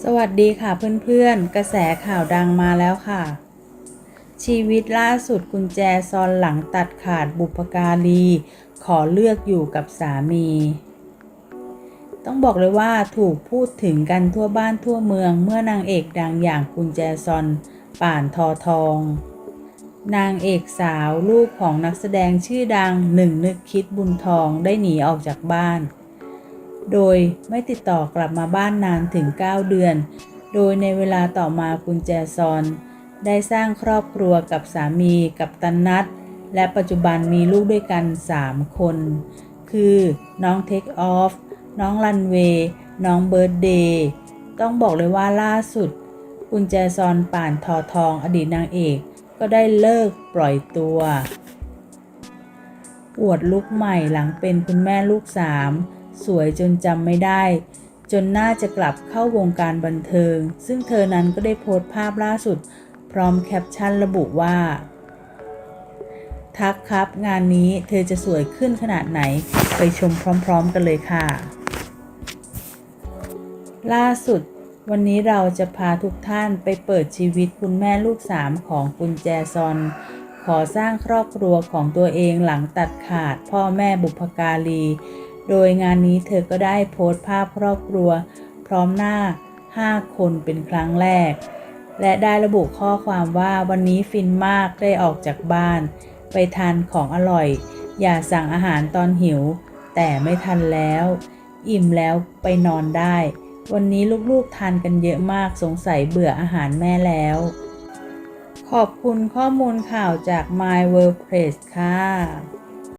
สวัสดีค่ะเพื่อนๆ กระแสข่าวดังมาแล้วค่ะ ชีวิตล่าสุดกุญแจซอนหลังตัดขาดบุพการี ขอเลือกอยู่กับสามี ต้องบอกเลยว่าถูกพูดถึงกันทั่วบ้านทั่วเมืองเมื่อนางเอกดังอย่างกุญแจซอนป่านทอทอง นางเอกสาวลูกของนักแสดงชื่อดังหนึ่งนึกคิดบุญทองได้หนีออกจากบ้าน โดยไม่ติดต่อกลับมาบ้านนานถึง 9 เดือน โดยในเวลาต่อมากุญแจซอน ได้สร้างครอบครัวกับสามีกับตันนัทและปัจจุบันมีลูกด้วยกัน 3 คน คือน้องเทคออฟ น้องรันเวย์ น้องเบิร์ดเดย์ ต้องบอกเลยว่าล่าสุดกุญแจซอนป่านทอทองอดีตนางเอก ก็ได้เลิกปล่อยตัวอวดลุกใหม่หลังเป็นคุณแม่ลูกสาม สวยจนจำไม่ได้ จนน่าจะกลับเข้าวงการบันเทิง ซึ่งเธอนั้นก็ได้โพสต์ภาพล่าสุด พร้อมแคปชั่นระบุว่า ทักครับงานนี้เธอจะสวยขึ้นขนาดไหนไปชมพร้อมๆกันเลยค่ะ ล่าสุดวันนี้เราจะพาทุกท่านไปเปิดชีวิตคุณแม่ลูกสามของกุญแจซอน ขอสร้างครอบครัวของตัวเองหลังตัดขาดพ่อแม่บุพการี โดยงานนี้เธอก็ได้โพสต์ภาพครอบครัว พร้อมหน้า 5 คนเป็นครั้งแรก และได้ระบุข้อความว่าวันนี้ฟินมากได้ออกจากบ้าน ไปทานของอร่อย อย่าสั่งอาหารตอนหิว แต่ไม่ทันแล้ว อิ่มแล้วไปนอนได้ วันนี้ลูกๆทานกันเยอะมากสงสัยเบื่ออาหารแม่แล้ว ขอบคุณข้อมูลข่าวจาก My World Press ค่ะ